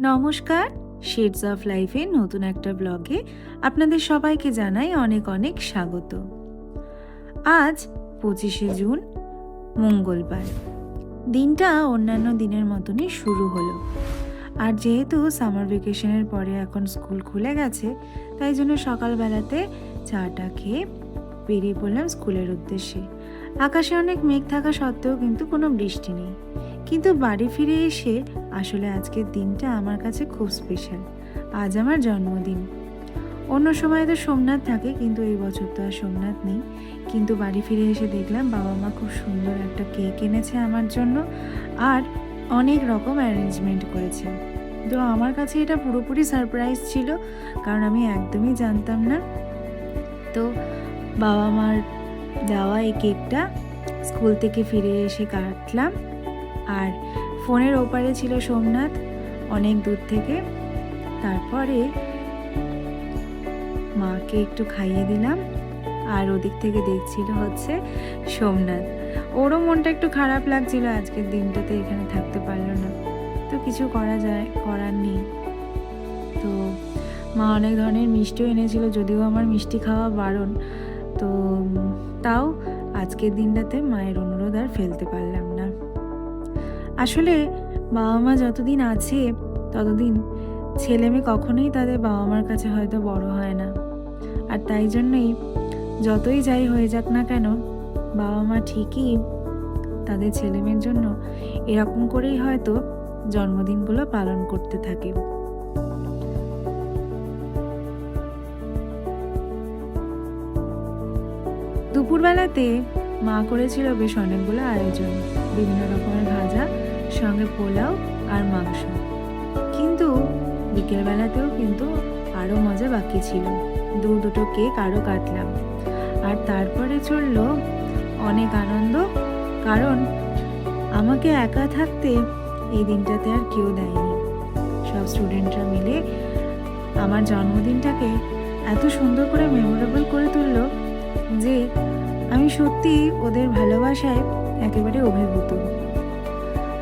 নমস্কার shades of লাইফে নতুন একটা ব্লগে আপনাদের সবাইকে জানাই অনেক অনেক স্বাগত। আজ পঁচিশে জুন, মঙ্গলবার। দিনটা অন্যান্য দিনের মতনই শুরু হলো। আর যেহেতু সামার ভেকেশনের পরে এখন স্কুল খুলে গেছে, তাই জন্য সকালবেলাতে চাটা খেয়ে বেরিয়ে পড়লাম স্কুলের উদ্দেশ্যে। আকাশে অনেক মেঘ থাকা সত্ত্বেও কিন্তু কোনো বৃষ্টি নেই। কিন্তু বাড়ি ফিরে এসে আসলে আজকের দিনটা আমার কাছে খুব স্পেশাল আজ আমার জন্মদিন। অন্য সময় তো সোমনাথ থাকে, কিন্তু এই বছর তো আর সোমনাথ নেই। কিন্তু বাড়ি ফিরে এসে দেখলাম বাবা মা খুব সুন্দর একটা কেক এনেছে আমার জন্য আর অনেক রকম অ্যারেঞ্জমেন্ট করেছে। তো আমার কাছে এটা পুরোপুরি সারপ্রাইজ ছিল, কারণ আমি একদমই জানতাম না। তো বাবা মার দেওয়া এই কেকটা স্কুল থেকে ফিরে এসে কাটলাম। আর ফোনের ওপারে ছিল সোমনাথ, অনেক দূর থেকে। তারপরে মাকে একটু খাইয়ে দিলাম, আর ওদিক থেকে দেখছিল হচ্ছে সোমনাথ। ওরও মনটা একটু খারাপ লাগছিল, আজকের দিনটাতে এখানে থাকতে পারল না। তো কিছু করা যায়, করার নেই। তো মা অনেক ধরনের মিষ্টিও এনেছিল, যদিও আমার মিষ্টি খাওয়া বারণ। তো তাও আজকের দিনটাতে মায়ের অনুরোধ আর ফেলতে পারলাম না। আসলে বাবা মা যতদিন আছে, ততদিন ছেলে মেয়ে কখনোই তাদের বাবা মার কাছে হয়তো বড় হয় না। আর তাই জন্যই যতই যাই হয়ে যাক না কেন বাবা মা ঠিকই তাদের ছেলে মেয়ের জন্য এরকম করেই হয়তো জন্মদিনগুলো পালন করতে থাকে। দুপুরবেলাতে মা করেছিল বেশ অনেকগুলো আয়োজন। বিভিন্ন রকমের ভাজা সঙ্গে পোলাও আর মাংস। কিন্তু বিকেলবেলাতেও কিন্তু আরও মজা বাকি ছিল। দু দুটো কেক আরও কাটলাম। আর তারপরে চলল অনেক আনন্দ, কারণ আমাকে একা থাকতে এই দিনটাতে আর কেউ দেয়নি। সব স্টুডেন্টরা মিলে আমার জন্মদিনটাকে এত সুন্দর করে মেমোরেবল করে তুললো যে আমি সত্যি ওদের ভালোবাসায় একেবারে অভিভূত।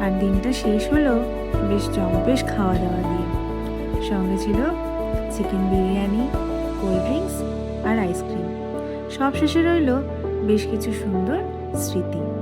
আর দিনটা শেষ হলো বেশ জম্পেশ খাওয়া দাওয়া দিয়ে। সঙ্গে ছিল চিকেন বিরিয়ানি, কোল্ড ড্রিঙ্কস আর আইসক্রিম। সব শেষে রইল বেশ কিছু সুন্দর স্মৃতি।